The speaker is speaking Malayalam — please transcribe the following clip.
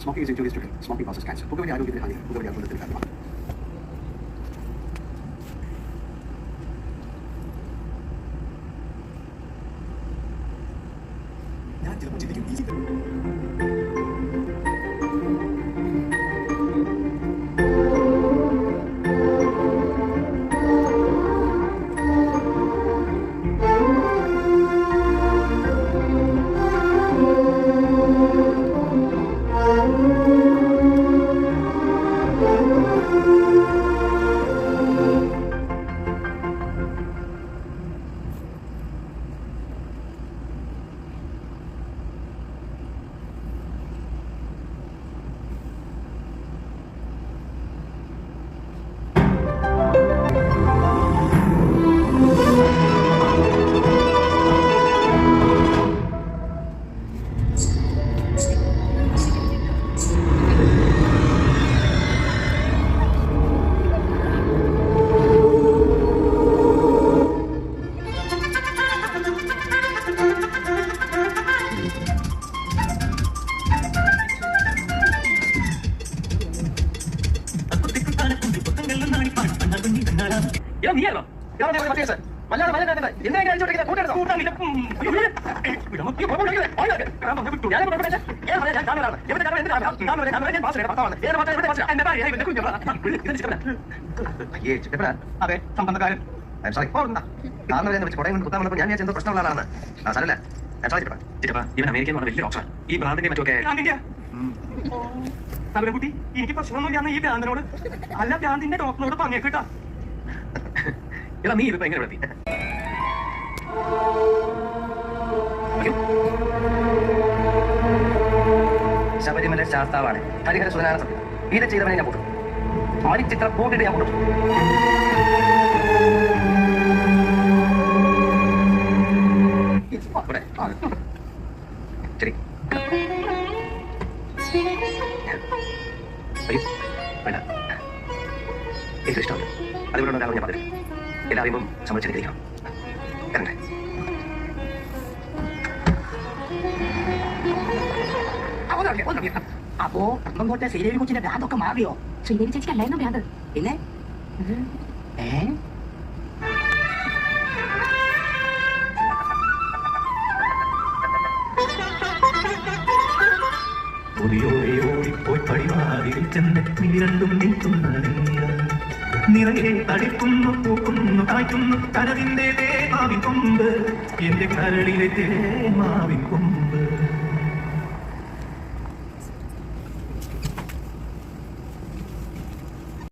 Smoking is injurious to health. Smoking causes cancer. പുകവലി ആരോഗ്യത്തിന് ഹാനികരം പുകവലി അർബുദത്തിന് കാരണമാണ് ഞാൻ ചിലപ്പോൾ ചിന്തിക്കും ഈ ചിത്രം എന്റെ ഭാര്യ ഇവന്റെ കുഞ്ഞു ഇത് ചിക്കപ്പന അയ്യേ ചിറ്റപ്പന അതെ സംബന്ധക്കാരൻ സോറി കാണുന്നവരെ വെച്ച് കുടയും കൊണ്ട് കുത്താൻ വന്നപ്പോൾ ഞാൻ വിചാരിച്ചു എന്തോ പ്രശ്നമുള്ള ആളാണ് ആ സാറല്ല ചിറ്റപ്പന ചിറ്റപ്പ ഇവൻ അമേരിക്കൻ നിന്ന് വലിയ ഓപ്ഷൻ ഈ ഭ്രാന്തിന്റെ മറ്റൊക്കെ ഭ്രാന്തിന്റെ കുട്ടി എനിക്ക് പ്രശ്നമൊന്നുമില്ല ഈ ഭ്രാന്തനോട് അല്ല ഭ്രാന്തിന്റെ ഡോക്ടറിനോട് പറഞ്ഞേക്കിട്ടാ എടാ നീ ഇതിപ്പോ എങ്ങനെ ഇവിടെ ശബരിമല ശാസ്താവാണ്. ഹരിഹര സുധനാന സത്യം. ഇത് ചെയ്തവനെ ഞാൻ കൂട്ടും മരിച്ചിത്ര കൂട്ടിട്ട് ഞാൻ കൂട്ടും. ശരി. വേണ്ട. ഞാൻ പറഞ്ഞില്ല എല്ലാം അറിവും സമ്മതിച്ചിരിക്കണം വരണ്ടേ അപ്പോ അങ്ങോട്ടെ ശ്രീദേവി കൊച്ചിന്റെ ഭ്രാന്തൊക്കെ മാറിയോ? ശ്രീദേവി ചേച്ചിക്ക് അല്ലായിരുന്നു ഭ്രാന്ത്? പിന്നെ? ഏ? ഒളിയോടെ ഓടിപ്പോയി പടിവാതിൽ ചെന്ന് നീ രണ്ടും നീട്ടുന്ന നിറയെ തടിക്കുന്നു പൂക്കുന്നു കായ്ക്കുന്നു. കരവിന്റെ തേമാവിൻ കൊമ്പ് എന്റെ കരളിലെ തേമാവിൻ കൊമ്പ്.